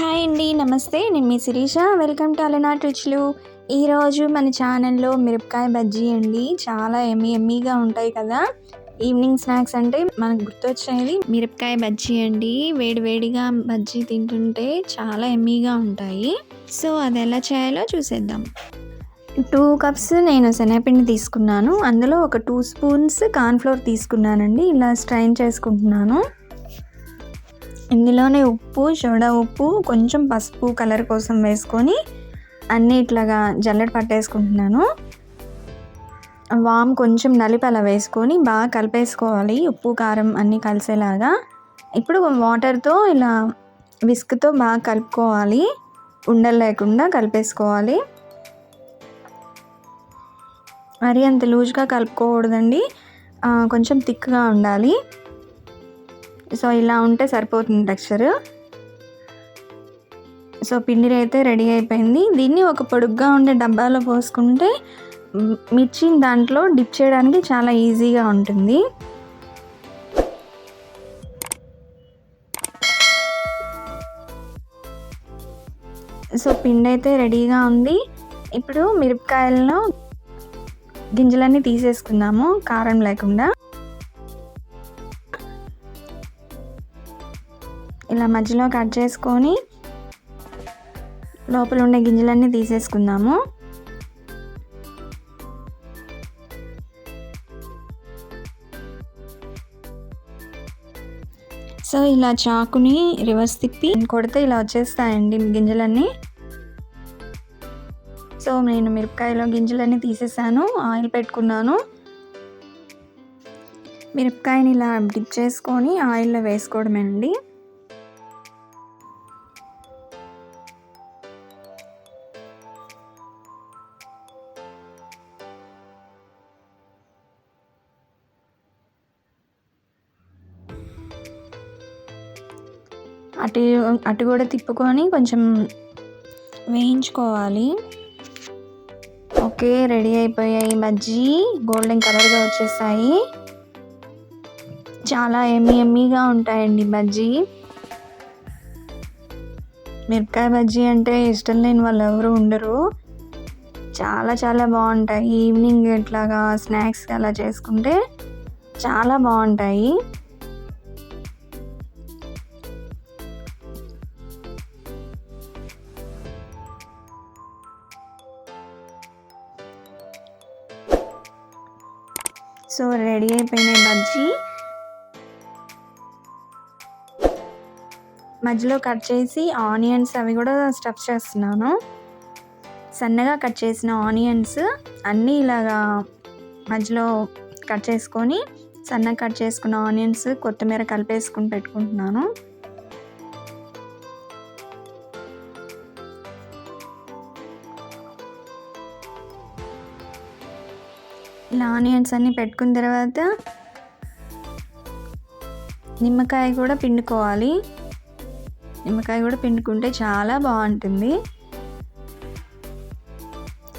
Hi అండి నమస్తే. నేను మీ శిరీష. వెల్కమ్ టు అలనాట్ రుచులు ఈరోజు మన ఛానల్లో మిరపకాయ బజ్జీ అండి. చాలా ఎమ్మి ఎమ్మీగా ఉంటాయి కదా. ఈవినింగ్ స్నాక్స్ అంటే మనకు గుర్తొచ్చేది మిరపకాయ బజ్జీ అండి. వేడివేడిగా బజ్జీ తింటుంటే చాలా ఎమ్మీగా ఉంటాయి. సో అది ఎలా చేయాలో చూసేద్దాం. టూ కప్స్ నేను శనగపిండి తీసుకున్నాను. అందులో ఒక టూ స్పూన్స్ కార్న్ఫ్లోర్ తీసుకున్నానండి. ఇలా స్ట్రైన్ చేసుకుంటున్నాను. ఇందులోనే ఉప్పు సోడా ఉప్పు కొంచెం పసుపు కలర్ కోసం వేసుకొని అన్నీ ఇట్లాగా జల్లెడ పట్టేసుకుంటున్నాను వామ్ కొంచెం నలిపి అలా వేసుకొని బాగా కలిపేసుకోవాలి. ఉప్పు కారం అన్నీ కలిసేలాగా. ఇప్పుడు వాటర్తో ఇలా విస్క్తో బాగా కలుపుకోవాలి. ఉండలు లేకుండా కలిపేసుకోవాలి. మరి అంత లూజ్గా కలుపుకోకూడదండి. కొంచెం థిక్గా ఉండాలి. సో ఇలా ఉంటే సరిపోతుంది టెక్స్చర్. సో పిండి అయితే రెడీ అయిపోయింది. దీన్ని ఒక పొడుగ్గా ఉండే డబ్బాలో పోసుకుంటే మిర్చిని దాంట్లో డిప్ చేయడానికి చాలా ఈజీగా ఉంటుంది. సో పిండి అయితే రెడీగా ఉంది. ఇప్పుడు మిరపకాయలను గింజలన్నీ తీసేసుకుందాము కారం లేకుండా. ఇలా మధ్యలో కట్ చేసుకొని లోపల ఉండే గింజలన్నీ తీసేసుకుందాము. సో ఇలా చాకుని రివర్స్ తిప్పి కొడితే ఇలా వచ్చేస్తాయండి గింజలన్నీ. సో నేను మిరపకాయలో గింజలన్నీ తీసేసాను ఆయిల్ పెట్టుకున్నాను. మిరపకాయని ఇలా డిప్ చేసుకొని ఆయిల్లో వేసుకోవడమేనండి అటు అటు కూడా తిప్పుకొని కొంచెం వేయించుకోవాలి. ఓకే రెడీ అయిపోయాయి బజ్జీ. గోల్డెన్ కలర్గా వచ్చేసాయి. చాలా ఎమ్మి ఎమ్మీగా ఉంటాయండి బజ్జీ. మిరపకాయ బజ్జీ అంటే ఇష్టం లేని వాళ్ళు ఎవరు ఉండరు. చాలా చాలా బాగుంటాయి. ఈవినింగ్ ఇట్లాగా స్నాక్స్ అలా చేసుకుంటే చాలా బాగుంటాయి. సో రెడీ అయిపోయినాయి బజ్జీ. మధ్యలో కట్ చేసి ఆనియన్స్ అవి కూడా స్టఫ్ చేస్తున్నాను. సన్నగా కట్ చేసిన ఆనియన్స్ అన్నీ ఇలాగా మధ్యలో కట్ చేసుకొని సన్నగా కట్ చేసుకున్న ఆనియన్స్ కొత్తిమీర కలిపేసుకుని పెట్టుకుంటున్నాను. ఇలా ఆనియన్స్ అన్నీ పెట్టుకున్న తర్వాత నిమ్మకాయ కూడా పిండుకోవాలి. నిమ్మకాయ కూడా పిండుకుంటే చాలా బాగుంటుంది.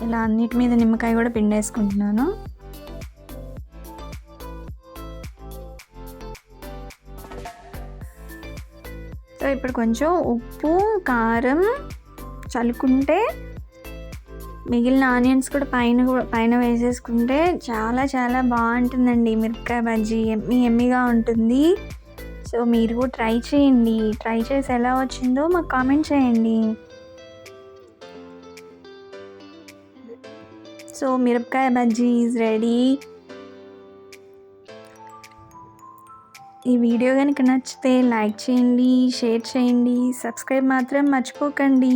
ఇలా అన్నిటి మీద నిమ్మకాయ కూడా పిండేసుకుంటున్నాను. సో ఇప్పుడు కొంచెం ఉప్పు కారం చల్లుకుంటే మిగిలిన ఆనియన్స్ కూడా పైన పైన వేసేసుకుంటే చాలా చాలా బాగుంటుందండి. మిరపకాయ బజ్జీ ఎమ్మి ఎమ్మిగా ఉంటుంది. సో మీరు కూడా ట్రై చేయండి. ట్రై చేసి ఎలా వచ్చిందో మాకు కామెంట్ చేయండి. సో మిరపకాయ బజ్జీ ఈజ్ రెడీ. ఈ వీడియో కనుక నచ్చితే లైక్ చేయండి షేర్ చేయండి సబ్స్క్రైబ్ మాత్రం మర్చిపోకండి.